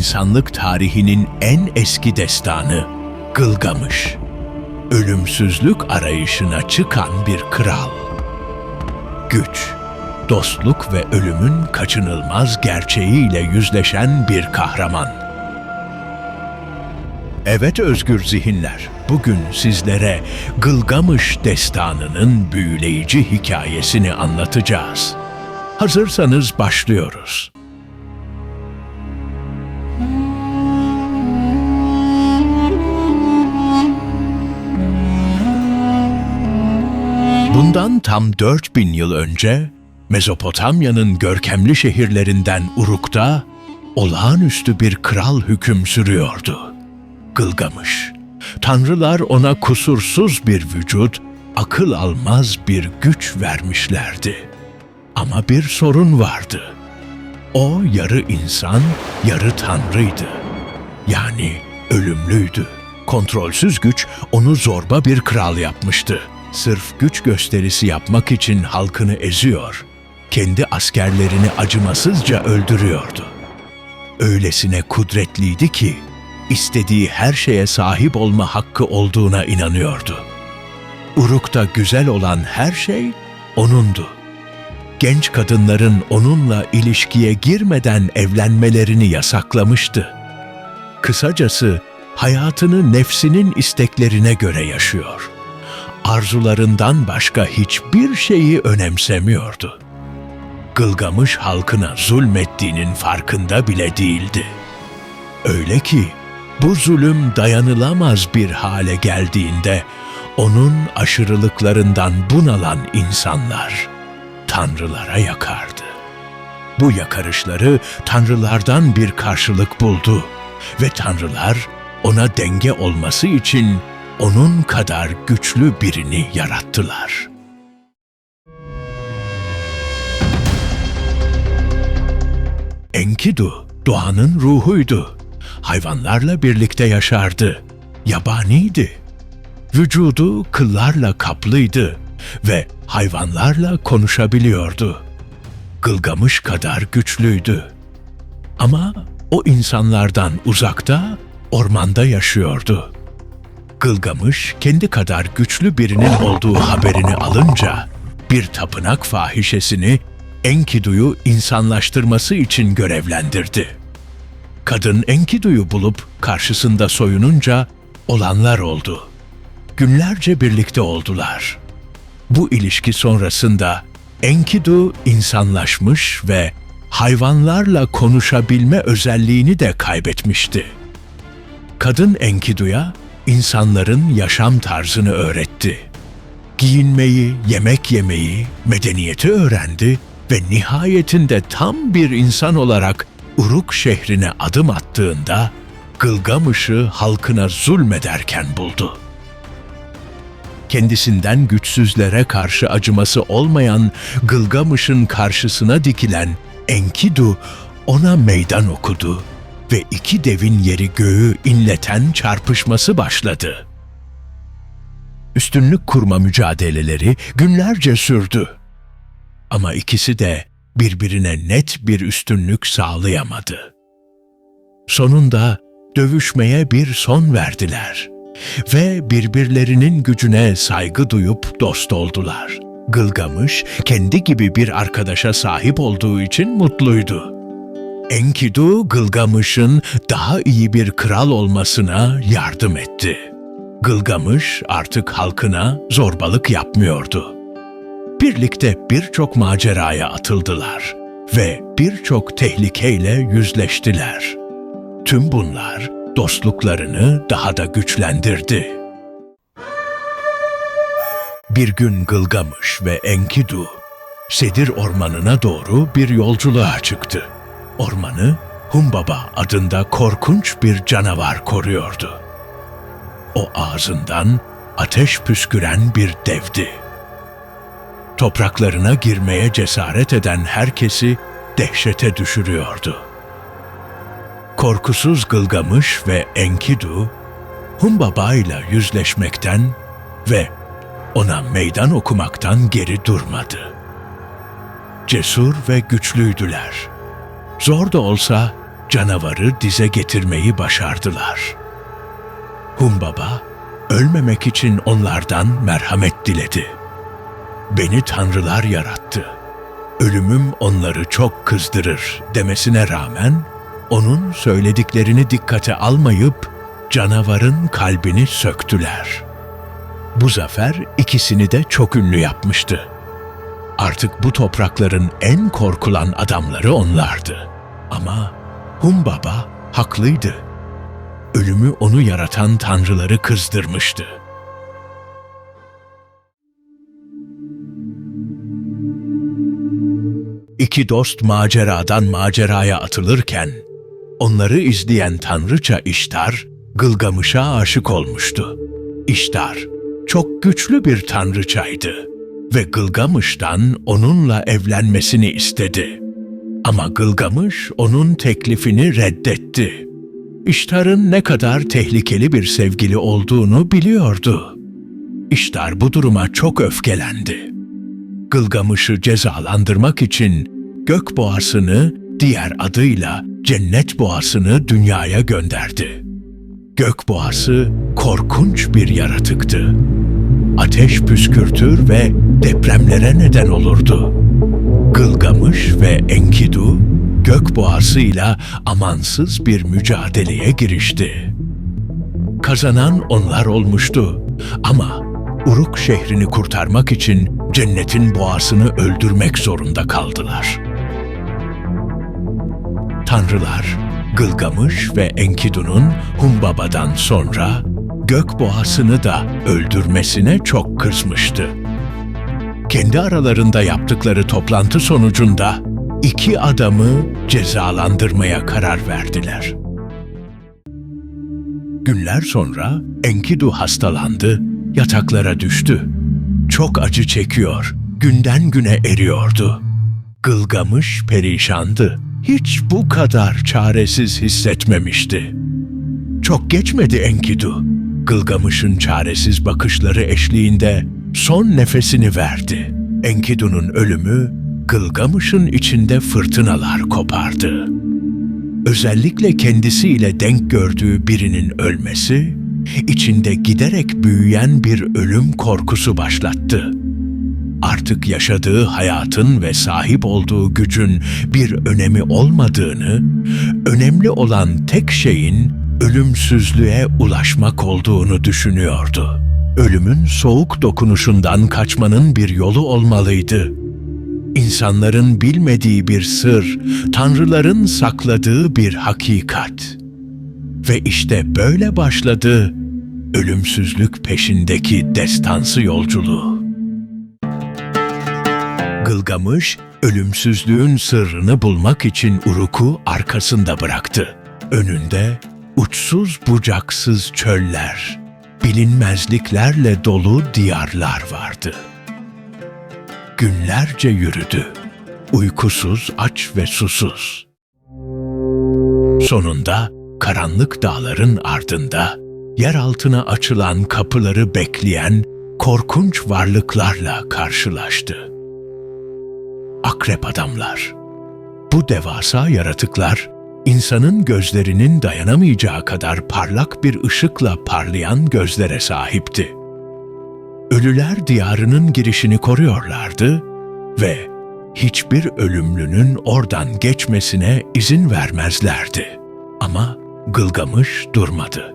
insanlık tarihinin en eski destanı Gılgamış. Ölümsüzlük arayışına çıkan bir kral. Güç, dostluk ve ölümün kaçınılmaz gerçeğiyle yüzleşen bir kahraman. Evet özgür zihinler, bugün sizlere Gılgamış destanının büyüleyici hikayesini anlatacağız. Hazırsanız başlıyoruz. Bundan tam 4000 yıl önce Mezopotamya'nın görkemli şehirlerinden Uruk'ta olağanüstü bir kral hüküm sürüyordu. Gılgamış. Tanrılar ona kusursuz bir vücut, akıl almaz bir güç vermişlerdi. Ama bir sorun vardı. O yarı insan, yarı tanrıydı. Yani ölümlüydü. Kontrolsüz güç onu zorba bir kral yapmıştı. Sırf güç gösterisi yapmak için halkını eziyor, kendi askerlerini acımasızca öldürüyordu. Öylesine kudretliydi ki istediği her şeye sahip olma hakkı olduğuna inanıyordu. Uruk'ta güzel olan her şey onundu. Genç kadınların onunla ilişkiye girmeden evlenmelerini yasaklamıştı. Kısacası hayatını nefsinin isteklerine göre yaşıyor. Arzularından başka hiçbir şeyi önemsemiyordu. Gılgamış halkına zulmettiğinin farkında bile değildi. Öyle ki bu zulüm dayanılamaz bir hale geldiğinde onun aşırılıklarından bunalan insanlar tanrılara yakardı. Bu yakarışları tanrılardan bir karşılık buldu ve tanrılar ona denge olması için onun kadar güçlü birini yarattılar. Enkidu, doğanın ruhuydu. Hayvanlarla birlikte yaşardı. Yabaniydi. Vücudu kıllarla kaplıydı ve hayvanlarla konuşabiliyordu. Gılgamış kadar güçlüydü. Ama o insanlardan uzakta, ormanda yaşıyordu. Gılgamış kendi kadar güçlü birinin olduğu haberini alınca bir tapınak fahişesini Enkidu'yu insanlaştırması için görevlendirdi. Kadın Enkidu'yu bulup karşısında soyununca olanlar oldu. Günlerce birlikte oldular. Bu ilişki sonrasında Enkidu insanlaşmış ve hayvanlarla konuşabilme özelliğini de kaybetmişti. Kadın Enkidu'ya insanların yaşam tarzını öğretti. Giyinmeyi, yemek yemeyi, medeniyeti öğrendi ve nihayetinde tam bir insan olarak Uruk şehrine adım attığında Gılgamış'ı halkına zulmederken buldu. Kendisinden güçsüzlere karşı acıması olmayan Gılgamış'ın karşısına dikilen Enkidu ona meydan okudu ve iki devin yeri göğü inleten çarpışması başladı. Üstünlük kurma mücadeleleri günlerce sürdü. Ama ikisi de birbirine net bir üstünlük sağlayamadı. Sonunda dövüşmeye bir son verdiler ve birbirlerinin gücüne saygı duyup dost oldular. Gılgamış kendi gibi bir arkadaşa sahip olduğu için mutluydu. Enkidu Gılgamış'ın daha iyi bir kral olmasına yardım etti. Gılgamış artık halkına zorbalık yapmıyordu. Birlikte birçok maceraya atıldılar ve birçok tehlikeyle yüzleştiler. Tüm bunlar dostluklarını daha da güçlendirdi. Bir gün Gılgamış ve Enkidu, Sedir ormanına doğru bir yolculuğa çıktı. Ormanı Humbaba adında korkunç bir canavar koruyordu. O ağzından ateş püsküren bir devdi. Topraklarına girmeye cesaret eden herkesi dehşete düşürüyordu. Korkusuz Gılgamış ve Enkidu, Humbaba ile yüzleşmekten ve ona meydan okumaktan geri durmadı. Cesur ve güçlüydüler. Zor da olsa canavarı dize getirmeyi başardılar. Humbaba, ölmemek için onlardan merhamet diledi. Beni tanrılar yarattı. Ölümüm onları çok kızdırır demesine rağmen, onun söylediklerini dikkate almayıp canavarın kalbini söktüler. Bu zafer ikisini de çok ünlü yapmıştı. Artık bu toprakların en korkulan adamları onlardı. Ama Humbaba haklıydı. Ölümü onu yaratan tanrıları kızdırmıştı. İki dost maceradan maceraya atılırken, onları izleyen tanrıça İştar, Gılgamış'a aşık olmuştu. İştar, çok güçlü bir tanrıçaydı ve Gılgamış'tan onunla evlenmesini istedi. Ama Gılgamış onun teklifini reddetti. İştar'ın ne kadar tehlikeli bir sevgili olduğunu biliyordu. İştar bu duruma çok öfkelendi. Gılgamış'ı cezalandırmak için gök boğasını diğer adıyla cennet boğasını dünyaya gönderdi. Gök boğası korkunç bir yaratıktı. Ateş püskürtür ve depremlere neden olurdu. Gılgamış ve Enkidu gök boğasıyla amansız bir mücadeleye girişti. Kazanan onlar olmuştu ama Uruk şehrini kurtarmak için cennetin boğasını öldürmek zorunda kaldılar. Tanrılar, Gılgamış ve Enkidu'nun Humbaba'dan sonra gök boğasını da öldürmesine çok kızmıştı. Kendi aralarında yaptıkları toplantı sonucunda iki adamı cezalandırmaya karar verdiler. Günler sonra Enkidu hastalandı, yataklara düştü. Çok acı çekiyor, günden güne eriyordu. Gılgamış perişandı. Hiç bu kadar çaresiz hissetmemişti. Çok geçmedi Enkidu. Gılgamış'ın çaresiz bakışları eşliğinde son nefesini verdi. Enkidu'nun ölümü Gılgamış'ın içinde fırtınalar kopardı. Özellikle kendisiyle denk gördüğü birinin ölmesi, içinde giderek büyüyen bir ölüm korkusu başlattı. Artık yaşadığı hayatın ve sahip olduğu gücün bir önemi olmadığını, önemli olan tek şeyin ölümsüzlüğe ulaşmak olduğunu düşünüyordu. Ölümün soğuk dokunuşundan kaçmanın bir yolu olmalıydı. İnsanların bilmediği bir sır, tanrıların sakladığı bir hakikat. Ve işte böyle başladı ölümsüzlük peşindeki destansı yolculuğu. Gılgamış, ölümsüzlüğün sırrını bulmak için Uruk'u arkasında bıraktı. Önünde uçsuz bucaksız çöller, bilinmezliklerle dolu diyarlar vardı. Günlerce yürüdü, uykusuz, aç ve susuz. Sonunda karanlık dağların ardında yer altına açılan kapıları bekleyen korkunç varlıklarla karşılaştı. Akrep adamlar. Bu devasa yaratıklar insanın gözlerinin dayanamayacağı kadar parlak bir ışıkla parlayan gözlere sahipti. Ölüler diyarının girişini koruyorlardı ve hiçbir ölümlünün oradan geçmesine izin vermezlerdi. Ama Gılgamış durmadı.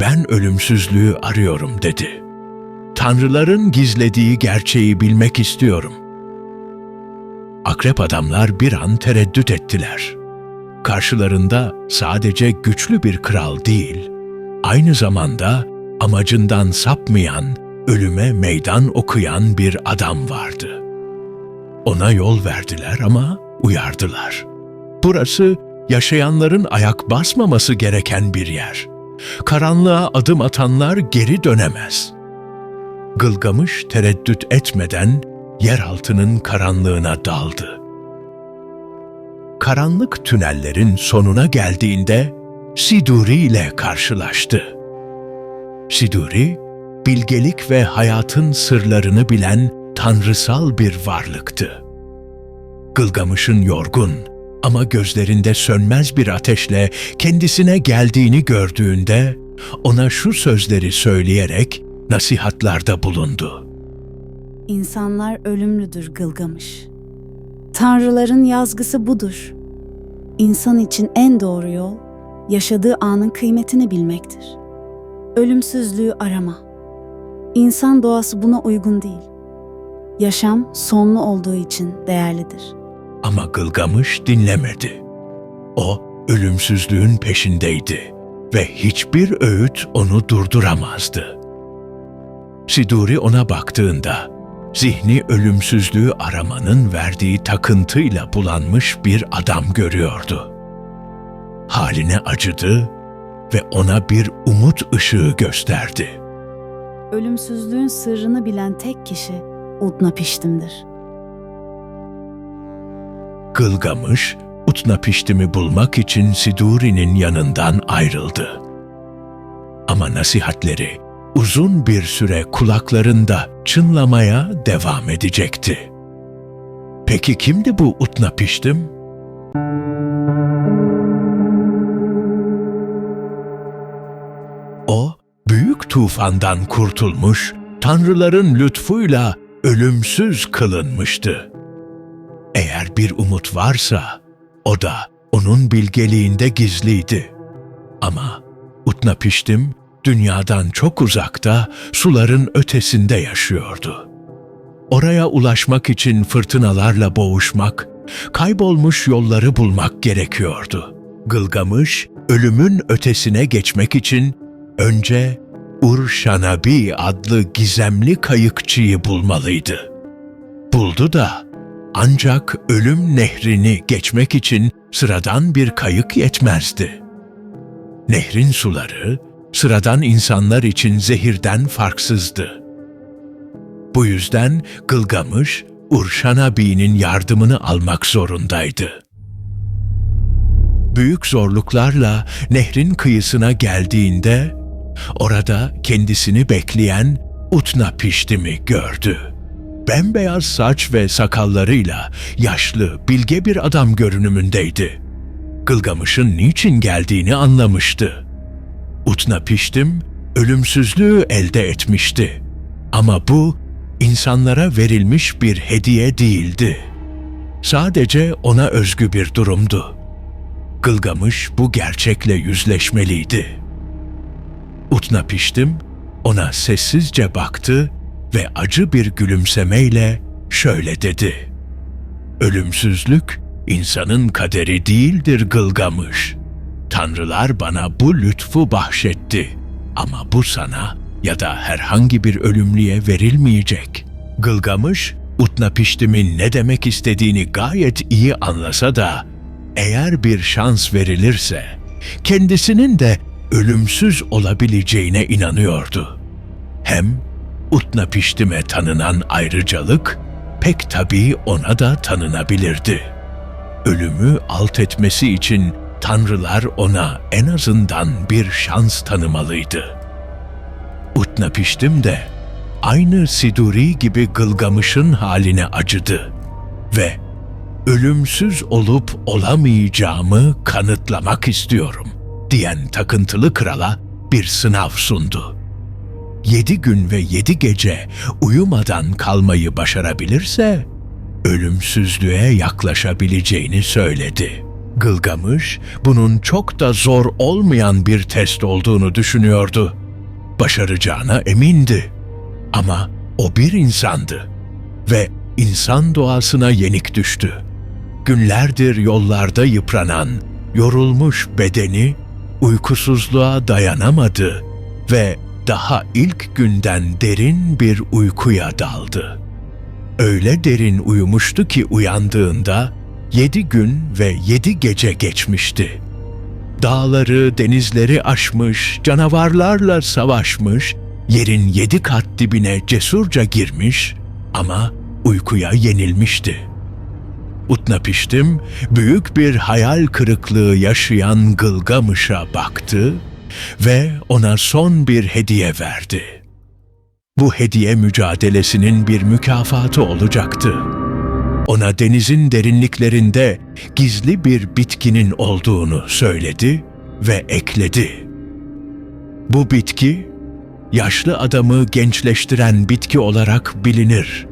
Ben ölümsüzlüğü arıyorum dedi. Tanrıların gizlediği gerçeği bilmek istiyorum. Akrep adamlar bir an tereddüt ettiler. Karşılarında sadece güçlü bir kral değil, aynı zamanda amacından sapmayan, ölüme meydan okuyan bir adam vardı. Ona yol verdiler ama uyardılar. Burası yaşayanların ayak basmaması gereken bir yer. Karanlığa adım atanlar geri dönemez. Gılgamış tereddüt etmeden yeraltının karanlığına daldı. Karanlık tünellerin sonuna geldiğinde Siduri ile karşılaştı. Siduri, bilgelik ve hayatın sırlarını bilen tanrısal bir varlıktı. Gılgamış'ın yorgun, Ama gözlerinde sönmez bir ateşle kendisine geldiğini gördüğünde ona şu sözleri söyleyerek nasihatlarda bulundu. İnsanlar ölümlüdür Gılgamış. Tanrıların yazgısı budur. İnsan için en doğru yol, yaşadığı anın kıymetini bilmektir. Ölümsüzlüğü arama. İnsan doğası buna uygun değil. Yaşam sonlu olduğu için değerlidir. Ama Gılgamış dinlemedi. O ölümsüzlüğün peşindeydi ve hiçbir öğüt onu durduramazdı. Siduri ona baktığında zihni ölümsüzlüğü aramanın verdiği takıntıyla bulanmış bir adam görüyordu. Haline acıdı ve ona bir umut ışığı gösterdi. Ölümsüzlüğün sırrını bilen tek kişi Utnapiştim'dir. Gılgamış, Utnapiştim'i bulmak için Siduri'nin yanından ayrıldı. Ama nasihatleri uzun bir süre kulaklarında çınlamaya devam edecekti. Peki kimdi bu Utnapiştim? O, büyük tufandan kurtulmuş, tanrıların lütfuyla ölümsüz kılınmıştı. Eğer bir umut varsa, o da onun bilgeliğinde gizliydi. Ama Utnapiştim, dünyadan çok uzakta, suların ötesinde yaşıyordu. Oraya ulaşmak için fırtınalarla boğuşmak, kaybolmuş yolları bulmak gerekiyordu. Gılgamış, ölümün ötesine geçmek için önce Urşanabi adlı gizemli kayıkçıyı bulmalıydı. Buldu da ancak ölüm nehrini geçmek için sıradan bir kayık yetmezdi. Nehrin suları sıradan insanlar için zehirden farksızdı. Bu yüzden Gılgamış, Urşanabi'nin yardımını almak zorundaydı. Büyük zorluklarla nehrin kıyısına geldiğinde, orada kendisini bekleyen Utna Piştim'i gördü. Bembeyaz saç ve sakallarıyla yaşlı, bilge bir adam görünümündeydi. Gılgamış'ın niçin geldiğini anlamıştı. Utna Piştim, ölümsüzlüğü elde etmişti. Ama bu, insanlara verilmiş bir hediye değildi. Sadece ona özgü bir durumdu. Gılgamış bu gerçekle yüzleşmeliydi. Utnapiştim ona sessizce baktı ve acı bir gülümsemeyle şöyle dedi. Ölümsüzlük insanın kaderi değildir Gılgamış. Tanrılar bana bu lütfu bahşetti ama bu sana ya da herhangi bir ölümlüye verilmeyecek. Gılgamış, Utnapiştim'in ne demek istediğini gayet iyi anlasa da eğer bir şans verilirse kendisinin de ölümsüz olabileceğine inanıyordu. Hem Utnapiştim'e tanınan ayrıcalık pek tabii ona da tanınabilirdi. Ölümü alt etmesi için tanrılar ona en azından bir şans tanımalıydı. Utnapiştim de aynı Siduri gibi Gılgamış'ın haline acıdı ve ölümsüz olup olamayacağımı kanıtlamak istiyorum diyen takıntılı krala bir sınav sundu. Yedi gün ve yedi gece uyumadan kalmayı başarabilirse ölümsüzlüğe yaklaşabileceğini söyledi. Gılgamış bunun çok da zor olmayan bir test olduğunu düşünüyordu. Başaracağına emindi. Ama o bir insandı ve insan doğasına yenik düştü. Günlerdir yollarda yıpranan, yorulmuş bedeni uykusuzluğa dayanamadı ve daha ilk günden derin bir uykuya daldı. Öyle derin uyumuştu ki uyandığında yedi gün ve yedi gece geçmişti. Dağları, denizleri aşmış, canavarlarla savaşmış, yerin yedi kat dibine cesurca girmiş ama uykuya yenilmişti. Utnapiştim büyük bir hayal kırıklığı yaşayan Gılgamış'a baktı ve ona son bir hediye verdi. Bu hediye mücadelesinin bir mükafatı olacaktı. Ona denizin derinliklerinde gizli bir bitkinin olduğunu söyledi ve ekledi. Bu bitki, yaşlı adamı gençleştiren bitki olarak bilinir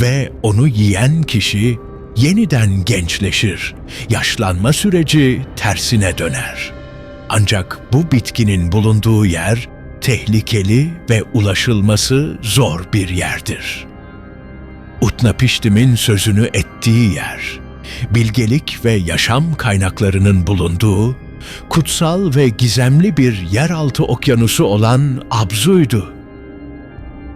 ve onu yiyen kişi yeniden gençleşir. Yaşlanma süreci tersine döner. Ancak bu bitkinin bulunduğu yer tehlikeli ve ulaşılması zor bir yerdir. Utnapiştim'in sözünü ettiği yer, bilgelik ve yaşam kaynaklarının bulunduğu, kutsal ve gizemli bir yeraltı okyanusu olan Abzu'ydu.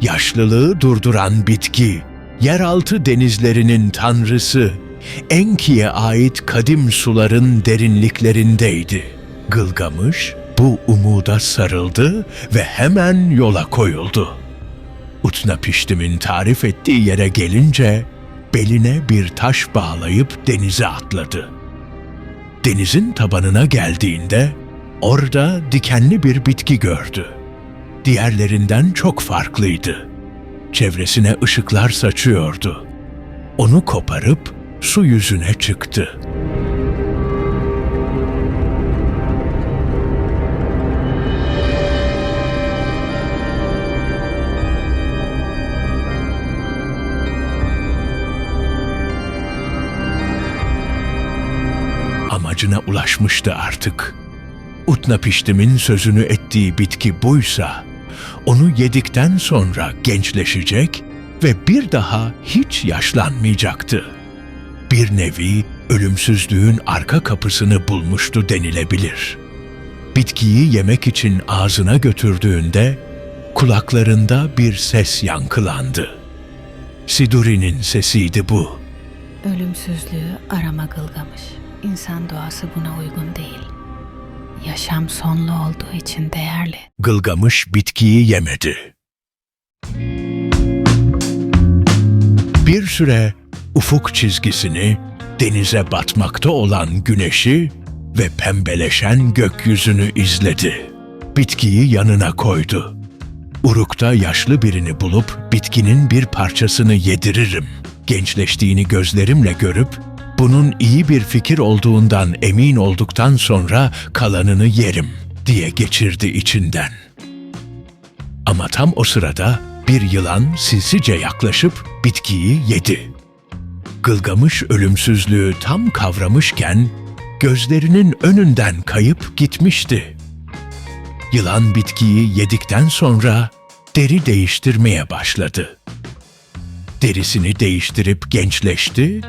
Yaşlılığı durduran bitki, yeraltı denizlerinin tanrısı, Enki'ye ait kadim suların derinliklerindeydi. Gılgamış bu umuda sarıldı ve hemen yola koyuldu. Utnapiştim'in tarif ettiği yere gelince beline bir taş bağlayıp denize atladı. Denizin tabanına geldiğinde orada dikenli bir bitki gördü. Diğerlerinden çok farklıydı. Çevresine ışıklar saçıyordu. Onu koparıp su yüzüne çıktı. Amacına ulaşmıştı artık. Utnapiştim'in sözünü ettiği bitki buysa, onu yedikten sonra gençleşecek ve bir daha hiç yaşlanmayacaktı. Bir nevi ölümsüzlüğün arka kapısını bulmuştu denilebilir. Bitkiyi yemek için ağzına götürdüğünde kulaklarında bir ses yankılandı. Siduri'nin sesiydi bu. Ölümsüzlüğü arama Gılgamış. İnsan doğası buna uygun değil. Yaşam sonlu olduğu için değerli. Gılgamış bitkiyi yemedi. Bir süre ufuk çizgisini, denize batmakta olan güneşi ve pembeleşen gökyüzünü izledi. Bitkiyi yanına koydu. Uruk'ta yaşlı birini bulup bitkinin bir parçasını yediririm. Gençleştiğini gözlerimle görüp bunun iyi bir fikir olduğundan emin olduktan sonra kalanını yerim diye geçirdi içinden. Ama tam o sırada bir yılan sinsice yaklaşıp bitkiyi yedi. Gılgamış ölümsüzlüğü tam kavramışken gözlerinin önünden kayıp gitmişti. Yılan bitkiyi yedikten sonra deri değiştirmeye başladı. Derisini değiştirip gençleşti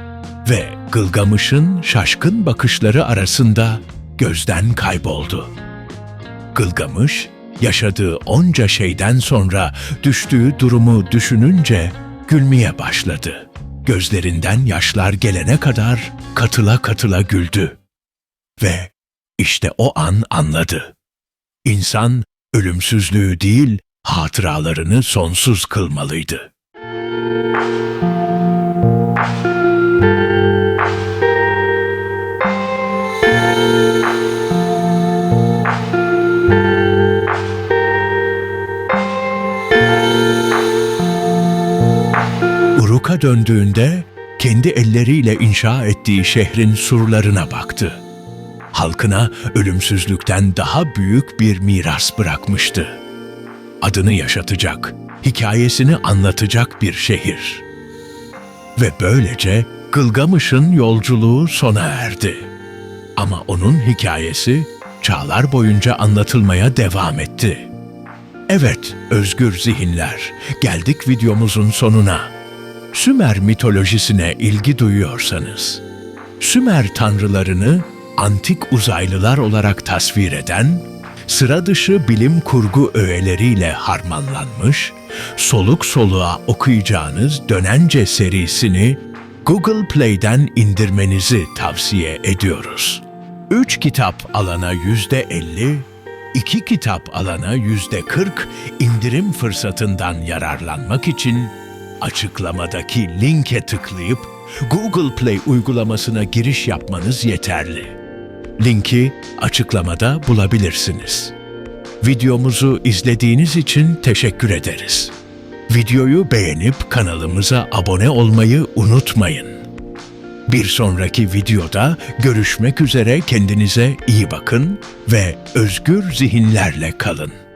ve Gılgamış'ın şaşkın bakışları arasında gözden kayboldu. Gılgamış, yaşadığı onca şeyden sonra düştüğü durumu düşününce gülmeye başladı. Gözlerinden yaşlar gelene kadar katıla katıla güldü. Ve işte o an anladı. İnsan ölümsüzlüğü değil, hatıralarını sonsuz kılmalıydı. Uruk'a döndüğünde kendi elleriyle inşa ettiği şehrin surlarına baktı. Halkına ölümsüzlükten daha büyük bir miras bırakmıştı. Adını yaşatacak, hikayesini anlatacak bir şehir. Ve böylece Gılgamış'ın yolculuğu sona erdi. Ama onun hikayesi çağlar boyunca anlatılmaya devam etti. Evet, özgür zihinler, geldik videomuzun sonuna. Sümer mitolojisine ilgi duyuyorsanız, Sümer tanrılarını antik uzaylılar olarak tasvir eden, sıra dışı bilim kurgu öğeleriyle harmanlanmış, soluk soluğa okuyacağınız Dönence serisini Google Play'den indirmenizi tavsiye ediyoruz. 3 kitap alana yüzde 50, 2 kitap alana yüzde 40 indirim fırsatından yararlanmak için açıklamadaki linke tıklayıp Google Play uygulamasına giriş yapmanız yeterli. Linki açıklamada bulabilirsiniz. Videomuzu izlediğiniz için teşekkür ederiz. Videoyu beğenip kanalımıza abone olmayı unutmayın. Bir sonraki videoda görüşmek üzere kendinize iyi bakın ve özgür zihinlerle kalın.